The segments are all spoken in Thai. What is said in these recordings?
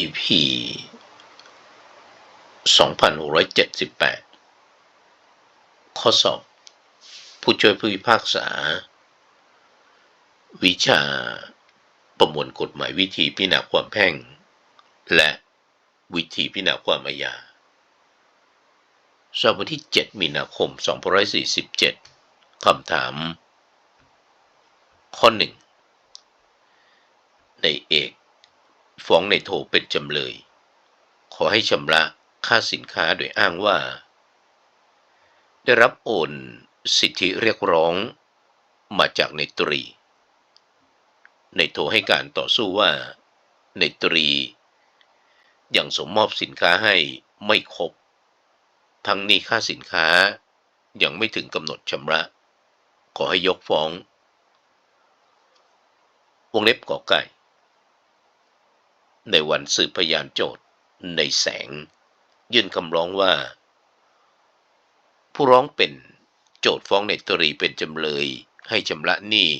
EP 2678 ข้อสอบ ผู้ช่วยผู้พิพากษา วิชาประมวลกฎหมายวิธีพิจารณาความแพ่ง และวิธีพิจารณาความอาญาสอบวันที่ 7 มีนาคม 2547 คำถาม ข้อ 1 ในเอก ฟ้องในโทเป็นจำเลย ขอให้ชำระค่าสินค้าโดยอ้างว่า ได้รับโอนสิทธิเรียกร้องมาจากในตรี ในโทให้การต่อสู้ว่าในตรี ยังสมมอบสินค้าให้ไม่ครบ ทั้งนี้ค่าสินค้ายังไม่ถึงกำหนดชำระ ขอให้ยกฟ้อง วงเล็บกอไก่ ในวันสืบพยานโจทย์ในแสง ยื่นคำร้องว่า ผู้ร้องเป็นโจทย์ฟ้องในตรีเป็นจำเลย ให้ชำระหนี้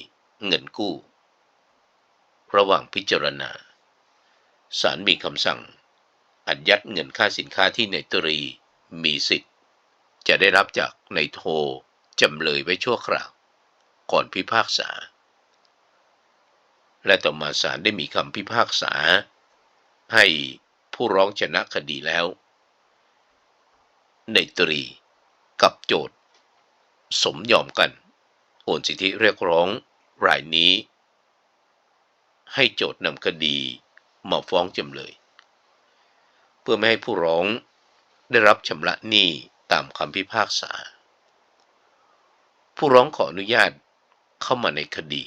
เงินกู้ ระหว่างพิจารณาศาลมีคำสั่งอัดยัดเงินค่าสินค้าที่ในตรีมีสิทธิ์ จะได้รับจากในโทจำเลยไว้ชั่วคราว ก่อนพิพากษา และต่อมาศาลได้มีคำพิพากษา ให้ผู้ร้องชนะคดีแล้ว ในตรีกับโจทย์ สมยอมกัน โอนสิทธิเรียกร้องรายนี้ ให้โจทย์นำคดีมาฟ้องจำเลย เพื่อไม่ให้ผู้ร้องได้รับชำระหนี้ตามคำพิพากษา ผู้ร้องขออนุญาตเข้ามาในคดี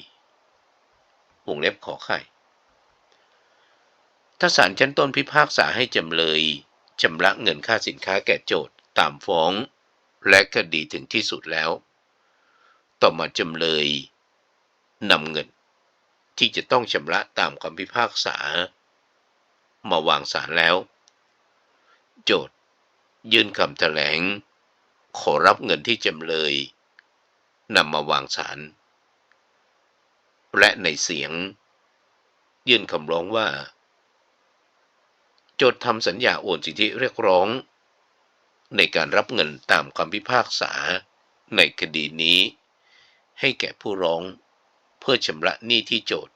วงเล็บขอไข่ ถ้าศาลชั้นต้นพิพากษาให้จำเลยชำระเงินค่าสินค้าแก่โจทย์ตามฟ้อง และคดีถึงที่สุดแล้ว ต่อมาจำเลยนำเงิน ที่จะต้องชำระตามคำพิพากษา มาวางศาลแล้ว โจทย์ยื่นคำแถลง ขอรับเงินที่จำเลยนำมาวางศาลและในเสียง ยื่นคำร้องว่า จทย์ทำสัญญาโอนสิทธิเรียกร้อง ในการรับเงินตามคำพิพากษาในคดีนี้ ให้แก่ผู้ร้อง เพื่อชำระหนี้ที่โจทย์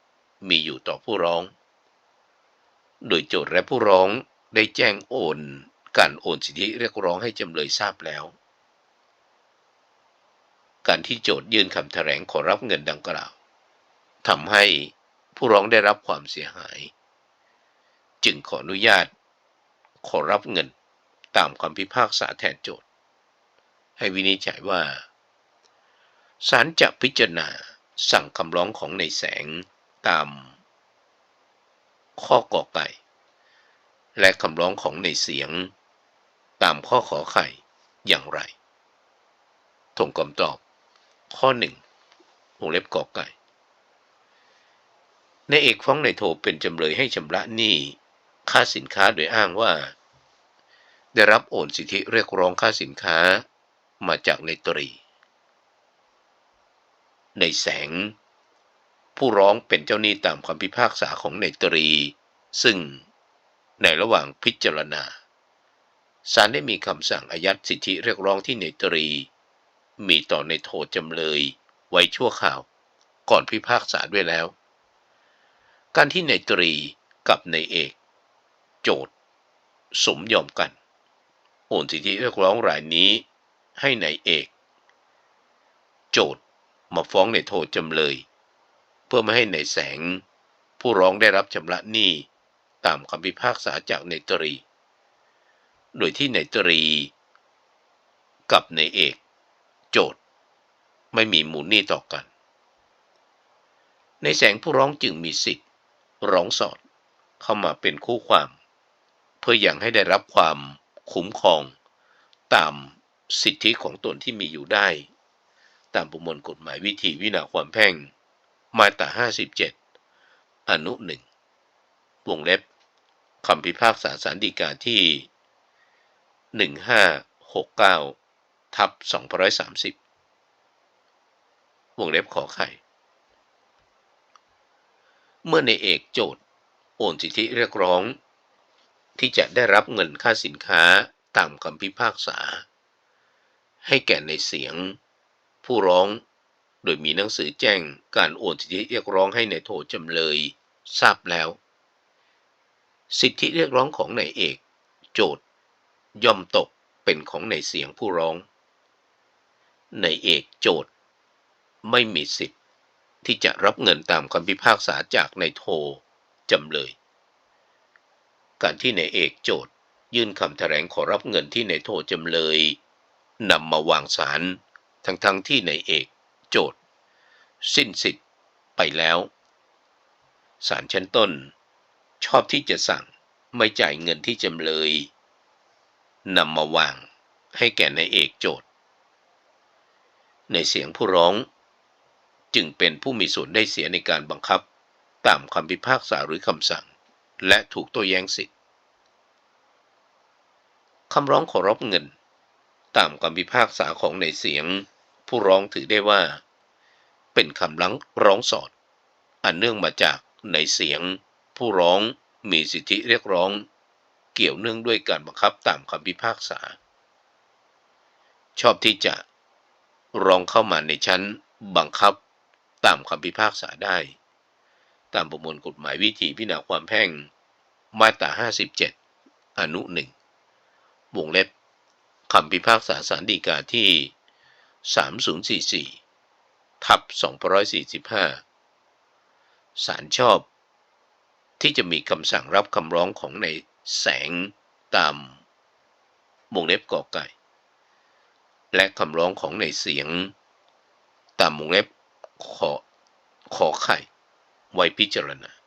มีอยู่ต่อผู้ร้อง โดยโจทย์และผู้ร้องได้แจ้งโอน การโอนสิทธิเรียกร้องให้จำเลยทราบแล้ว การที่โจทย์ยื่นคำแถลงขอรับเงินดังกล่าวทำให้ผู้ร้องได้รับความเสียหาย จึงขออนุญาต ขอรับเงินตามคำพิพากษาแทนโจทย์ ให้วินิจฉัยว่าศาลจะพิจารณาสั่งคำร้องของในแสงตาม ข้อกอไก่ และคำร้องของในเสียง ตามข้อขอไข่อย่างไรถงคำตอบ ข้อหนึ่งวงเล็บกอไก่ ในเอกฟ้องในโทเป็นจำเลยให้ชำระหนี้ ค่าสินค้าโดยอ้างว่า ได้รับโอนสิทธิเรียกร้องค่าสินค้ามาจากในตรี ในแสง ผู้ร้องเป็นเจ้าหนี้ตามคำพิพากษาของในตรี ซึ่งในระหว่างพิจารณาศาลได้มีคำสั่งอายัดสิทธิเรียกร้องที่ในตรี มีต่อในโทษจำเลย ไว้ชั่วข่าวก่อนพิพากษาด้วยแล้ว การที่ในตรีกับในเอก โจทย์ สมยอมกัน โอนสิทธิเรียกร้องรายนี้ให้ในเอก โจทย์มาฟ้องในโทษจำเลย เพื่อไม่ให้ในแสง ผู้ร้องได้รับชำระหนี้ตามคำพิพากษาจากในตรี โดยที่ในตรี กับในเอก โจทย์ ไม่มีมูลหนี้ต่อกัน ในแสงผู้ร้องจึงมีสิทธิ์ ร้องสอดเข้ามาเป็นคู่ความ พื่ออยังให้ได้รับความคุ้มครอง ตามสิทธิของตนที่มีอยู่ได้ ตามประมวลกฎหมายวิธีวินาความแพ่ง มาตรา57 อนุหนึ่งวงเล็บคำพิพากษาสารดีกาที่ 1569 ทับ 230 วงเล็บขอไข่ เมื่อในเอกโจทย์ โอนสิทธิเรียกร้อง ที่จะได้รับเงินค่าสินค้าตามคำพิพากษา ให้แก่ในเสียง ผู้ร้อง โดยมีหนังสือแจ้งการโอนสิทธิเรียกร้องให้ในโทจำเลย ทราบแล้ว สิทธิเรียกร้องของนายเอก โจทย่อมตกเป็นของในายเสียงผู้ร้องนายเอกโจทย์ ไม่มีสิทธิ์ที่จะรับเงินตามคำพิพากษาจากนายโทจำเลย การที่นายเอกโจทยื่นคำแถลงขอรับเงินที่นายโทษจำเลยนำมาวางศาลทั้งๆทที่นายเอกโจทย์สิ้นสิทธิ์ไปแล้วศาลชั้นต้น ชอบที่จะสั่งไม่จ่ายเงินที่จำเลยนำมาวางให้แก่นายเอกโจทย์ในเสียงผู้ร้อง จึงเป็นผู้มีส่วนได้เสียในการบังคับตามคำพิพากษาหรือคำสั่ง และถูกโต้แย้งสิทธิ์คำร้องขอรับเงิน ตามคำพิพากษาของในเสียง ผู้ร้องถือได้ว่า เป็นคำลังร้องสอด อันเนื่องมาจากในเสียง ผู้ร้องมีสิทธิเรียกร้อง เกี่ยวเนื่องด้วยการบังคับตามคำพิพากษา ชอบที่จะร้องเข้ามาในชั้น บังคับตามคำพิพากษาได้ ตามประมวลกฎหมายวิธีพิจารณาความแพ่งมาตรา 57 อนุหนึ่งวงเล็บคำพิพากษาสารดีกาที่ 3044 ทับ 245ศาลชอบ ที่จะมีคำสั่งรับคำร้องของในแสงตามวงเล็บกอไก่ และคำร้องของในเสียง ตามวงเล็บขอขอไข่ ไว้พิจารณา